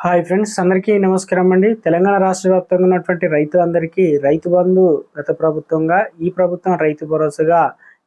Hi friends అందరికీ నమస్కారం అండి తెలంగాణ రాష్ట్ర వ్యాప్తంగా ఉన్నటువంటి రైతులందరికీ రైతు బంధు గత ప్రభుత్వంగా ఈ ప్రభుత్వం రైతు భరోసాగా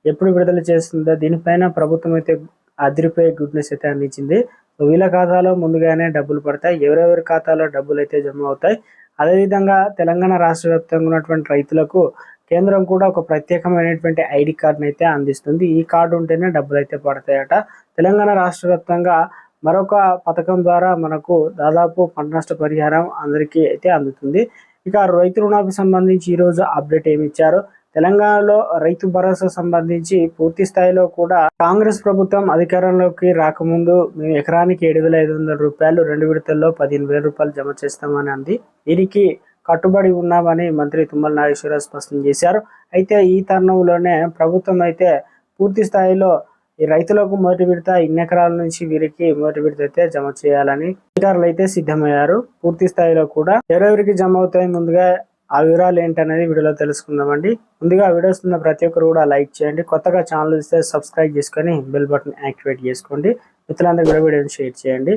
ఎప్పుడు విడుదల చేస్తుందో దీనిపైన ప్రభుత్వం అయితే అదిరిపోయే గుడ్నెస్ అయితే అందించింది. వీళ్ళ ఖాతాలో ముందుగానే డబ్బులు పడతాయి. ఎవరెవరి ఖాతాలో డబ్బులు అయితే జమ అవుతాయి. అదేవిధంగా తెలంగాణ రాష్ట్ర వ్యాప్తంగా ఉన్నటువంటి రైతులకు కేంద్రం కూడా ఒక ప్రత్యేకమైనటువంటి ఐడి కార్డుని అయితే అందిస్తుంది. ఈ కార్డు ఉంటేనే డబ్బులు అయితే పడతాయట. తెలంగాణ రాష్ట్ర వ్యాప్తంగా మరొక పథకం ద్వారా మనకు దాదాపు పంట నష్ట పరిహారం అందరికీ అయితే అందుతుంది. ఇక రైతు రుణాలకు సంబంధించి ఈరోజు అప్డేట్ ఏమి ఇచ్చారు? తెలంగాణలో రైతు భరోసా సంబంధించి పూర్తి స్థాయిలో కూడా కాంగ్రెస్ ప్రభుత్వం అధికారంలోకి రాకముందు మేము ఎకరానికి ఏడు వేల ఐదు వందల రూపాయలు రెండు విడతల్లో పదిహేను వేల రూపాయలు జమ చేస్తామని అంది. దీనికి కట్టుబడి ఉన్నామని మంత్రి తుమ్మల నాగేశ్వరరావు స్పష్టం చేశారు. అయితే ఈ తరుణంలోనే ప్రభుత్వం అయితే పూర్తి స్థాయిలో ఈ రైతులకు మొదటి విడత ఇన్ని ఎకరాల నుంచి వీరికి మొదటి విడత అయితే జమ చేయాలని అధికారులు అయితే సిద్ధమయ్యారు. పూర్తి స్థాయిలో కూడా ఎవరెవరికి జమ అవుతాయి ముందుగా ఆ వివరాలు ఏంటనేది వీడియోలో తెలుసుకుందామండి. ముందుగా వీడియోస్ ఉన్న ప్రతి ఒక్కరు కూడా లైక్ చేయండి. కొత్తగా ఛానల్ ఇస్తే సబ్స్క్రైబ్ చేసుకొని బెల్ బటన్ యాక్టివేట్ చేసుకోండి. మిత్రులందరూ కూడా వీడియోని షేర్ చేయండి.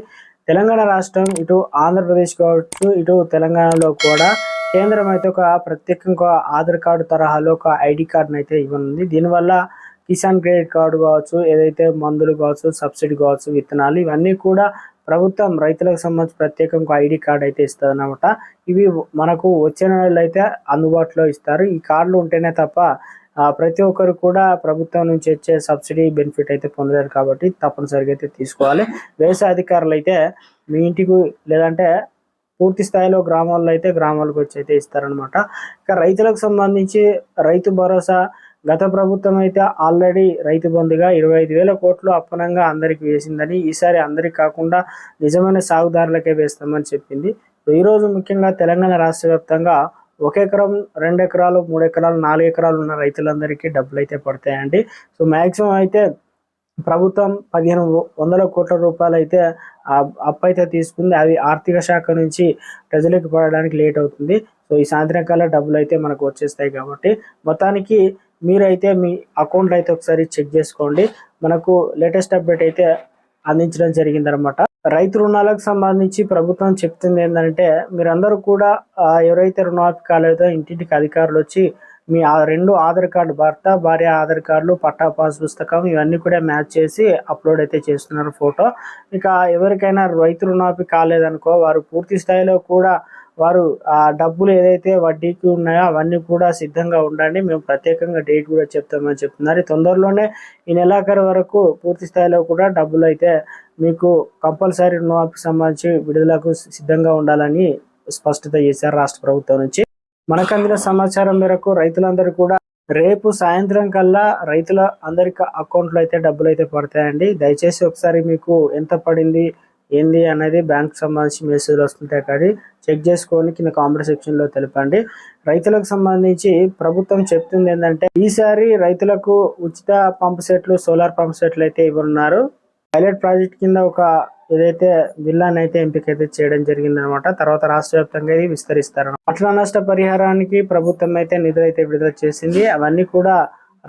తెలంగాణ రాష్ట్రం ఇటు ఆంధ్రప్రదేశ్ కావచ్చు ఇటు తెలంగాణలో కూడా కేంద్రం అయితే ఒక ప్రత్యేకంగా ఆధార్ కార్డు తరహాలో ఒక ఐడి కార్డును అయితే ఇవ్వనుంది. దీనివల్ల కిసాన్ క్రెడిట్ కార్డు కావచ్చు ఏదైతే మందులు కావచ్చు సబ్సిడీ కావచ్చు విత్తనాలు ఇవన్నీ కూడా ప్రభుత్వం రైతులకు సంబంధించి ప్రత్యేకంగా ఐడి కార్డు అయితే ఇస్తుంది అనమాట ఇవి మనకు వచ్చే నెలలో అయితే అందుబాటులో ఇస్తారు. ఈ కార్డులు ఉంటేనే తప్ప ప్రతి ఒక్కరు కూడా ప్రభుత్వం నుంచి వచ్చే సబ్సిడీ బెనిఫిట్ అయితే పొందలేరు కాబట్టి తప్పనిసరిగా అయితే తీసుకోవాలి. వ్యవసాయ అధికారులు అయితే మీ ఇంటికి లేదంటే పూర్తి స్థాయిలో గ్రామాల్లో అయితే గ్రామాలకు వచ్చి అయితే ఇస్తారనమాట ఇక రైతులకు సంబంధించి రైతు భరోసా గత ప్రభుత్వం అయితే ఆల్రెడీ రైతు బంధుగా ఇరవై ఐదు వేల కోట్లు అప్పనంగా అందరికి వేసిందని ఈసారి అందరికి కాకుండా నిజమైన సాగుదారులకే వేస్తామని చెప్పింది. ఈరోజు ముఖ్యంగా తెలంగాణ రాష్ట్ర వ్యాప్తంగా ఒక ఎకరం రెండు ఎకరాలు మూడు ఎకరాలు నాలుగు ఎకరాలు ఉన్న రైతులందరికీ డబ్బులు అయితే పడతాయండి. సో మ్యాక్సిమం అయితే ప్రభుత్వం పదిహేను వందల కోట్ల రూపాయలు అయితే అప్పు అయితే తీసుకుంది. అవి ఆర్థిక శాఖ నుంచి ప్రజలకు పడడానికి లేట్ అవుతుంది. సో ఈ సాయంత్రం కల్లా డబ్బులు అయితే మనకు వచ్చేస్తాయి కాబట్టి మొత్తానికి మీరైతే మీ అకౌంట్ అయితే ఒకసారి చెక్ చేసుకోండి. మనకు లేటెస్ట్ అప్డేట్ అయితే అందించడం జరిగిందనమాట రైతు రుణాలకు సంబంధించి ప్రభుత్వం చెప్తుంది ఏంటంటే మీరందరూ కూడా ఎవరైతే రుణమాఫీ కాలేదో ఇంటింటికి అధికారులు వచ్చి మీ రెండు ఆధార్ కార్డు భర్త భార్య ఆధార్ కార్డులు పట్టా పాస్ పుస్తకం ఇవన్నీ కూడా మ్యాచ్ చేసి అప్లోడ్ అయితే చేస్తున్నారు ఫోటో ఇక ఎవరికైనా రైతు రుణాపి కాలేదనుకో వారు పూర్తి స్థాయిలో కూడా వారు ఆ డబ్బులు ఏదైతే వడ్డీకి ఉన్నాయో అవన్నీ కూడా సిద్ధంగా ఉండండి. మేము ప్రత్యేకంగా డేట్ కూడా చెప్తామని చెప్తున్నారు. తొందరలోనే ఈ నెలాఖరు వరకు పూర్తి స్థాయిలో కూడా డబ్బులు అయితే మీకు కంపల్సరీ రుణమాఫీకి సంబంధించి విడుదలకు సిద్ధంగా ఉండాలని స్పష్టత చేశారు రాష్ట్ర ప్రభుత్వం నుంచి. మనకు అందిన సమాచారం మేరకు రైతులందరూ కూడా రేపు సాయంత్రం కల్లా రైతుల అందరికి అకౌంట్లో అయితే డబ్బులు అయితే పడతాయండి. దయచేసి ఒకసారి మీకు ఎంత పడింది ఏంది అనేది బ్యాంక్ సంబంధించి మెసేజ్లు వస్తుంటాయి కానీ చెక్ చేసుకొని కింద కామెంట్ సెక్షన్లో తెలపండి. రైతులకు సంబంధించి ప్రభుత్వం చెప్తుంది ఏంటంటే ఈసారి రైతులకు ఉచిత పంప్ సెట్లు సోలార్ పంప్ సెట్లు అయితే ఇవ్వనున్నారు. పైలట్ ప్రాజెక్ట్ కింద ఒక ఏదైతే విల్లాన్ అయితే ఎంపిక అయితే చేయడం జరిగిందనమాట. తర్వాత రాష్ట్ర వ్యాప్తంగా ఇది విస్తరిస్తారు అట్లా నష్ట పరిహారానికి ప్రభుత్వం అయితే నిధులు అయితే విడుదల చేసింది. అవన్నీ కూడా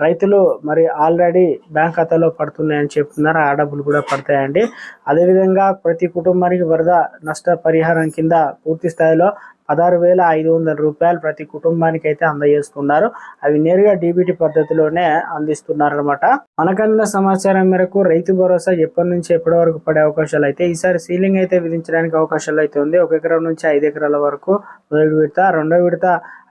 రైతులు మరి ఆల్రెడీ బ్యాంక్ ఖాతాలో పడుతున్నాయని చెప్తున్నారు. ఆ డబ్బులు కూడా పడతాయండి. అదేవిధంగా ప్రతి కుటుంబానికి వరద నష్ట పరిహారం కింద పూర్తి స్థాయిలో పదహారు వేల ఐదు వందల రూపాయలు ప్రతి కుటుంబానికి అయితే అందజేస్తున్నారు. అవి నేరుగా డీబీటీ పద్ధతిలోనే అందిస్తున్నారు అనమాట మనకందిన సమాచారం మేరకు రైతు భరోసా ఎప్పటి నుంచి ఎప్పటి వరకు పడే అవకాశాలు అయితే ఈసారి సీలింగ్ అయితే విధించడానికి అవకాశాలు అయితే ఉంది. ఒక ఎకరం నుంచి ఐదు ఎకరాల వరకు మొదటి విడత రెండో విడత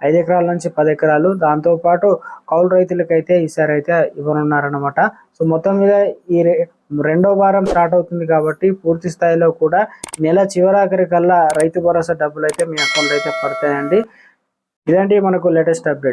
ఐదు ఎకరాల నుంచి పది ఎకరాలు. దాంతోపాటు కౌలు రైతులకైతే ఈసారి అయితే ఇవ్వనున్నారనమాట సో మొత్తం మీద ఈ రెండో వారం స్టార్ట్ అవుతుంది కాబట్టి పూర్తి స్థాయిలో కూడా నెల చివరాఖరి కల్లా రైతు భరోసా డబ్బులు అయితే మీ అకౌంట్ అయితే పడతాయండి. ఇదండి మనకు లేటెస్ట్ అప్డేట్.